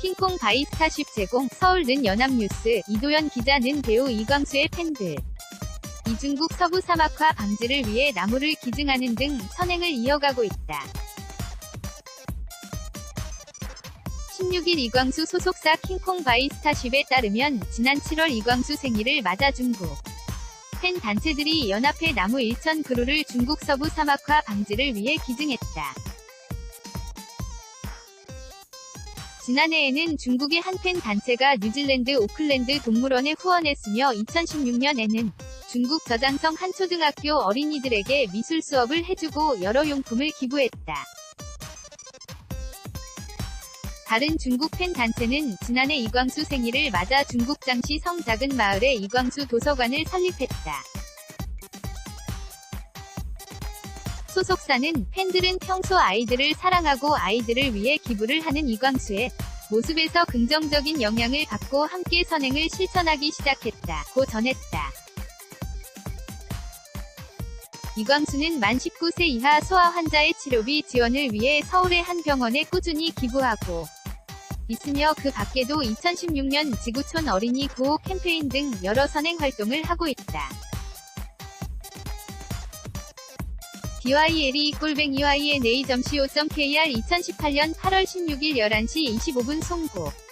킹콩 바이스타쉽 제공 서울는 연합뉴스 이도현 기자는 배우 이광수의 팬들 이중국 서부 사막화 방지를 위해 나무를 기증하는 등 선행을 이어가고 있다. 16일 이광수 소속사 킹콩 바이스타쉽에 따르면 지난 7월 이광수 생일을 맞아 중국 팬 단체들이 연합해 나무 1천 그루를 중국 서부 사막화 방지를 위해 기증했다. 지난해에는 중국의 한 팬 단체가 뉴질랜드 오클랜드 동물원에 후원했으며 2016년에는 중국 저장성 한 초등학교 어린이들에게 미술 수업을 해주고 여러 용품을 기부했다. 다른 중국 팬 단체는 지난해 이광수 생일을 맞아 중국 장시 성 작은 마을에 이광수 도서관을 설립했다. 소속사는 팬들은 평소 아이들을 사랑하고 아이들을 위해 기부를 하는 이광수의 모습에서 긍정적인 영향을 받고 함께 선행을 실천하기 시작했다고 전했다. 이광수는 만 19세 이하 소아 환자의 치료비 지원을 위해 서울의 한 병원에 꾸준히 기부하고 있으며 그 밖에도 2016년 지구촌 어린이 구호 캠페인 등 여러 선행 활동을 하고 있다. DYLE 꼴뱅이 YNA.co.kr 2018년 8월 16일 11시 25분 송고